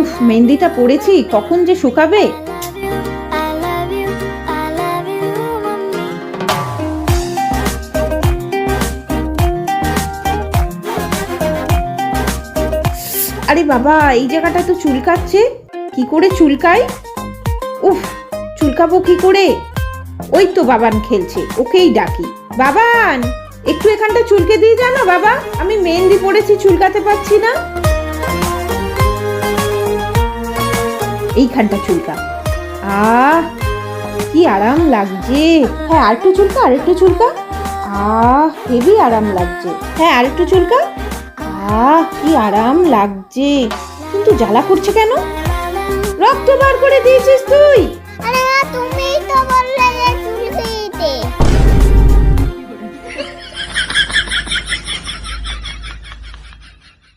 উফ মেহেন্দিটা পড়েছি কখন যে শুকাবে. আরে বাবা এই জায়গাটা তো চুলকাচ্ছে। কি করে চুলকাই? উফ চুলকাবো কি করে? ওই তো বাবান খেলছে ওকেই ডাকি। বাবান! একটু এখানটা চুলকে দিয়ে জানো বাবা। আমি মেহেন্দি পড়েছি চুলকাতে পারছি না। এইখানটা চুলকা। আহ, কি আরাম লাগছে। হ্যাঁ আরেকটু চুলকা আরেকটু চুলকা। আহ, হেভি আরাম লাগছে। হ্যাঁ আরেকটু চুলকা। আহ, কি আরাম লাগছে। কিন্তু জ্বালা করছে কেন? রক্ত বার করে দিয়েছিস তুই।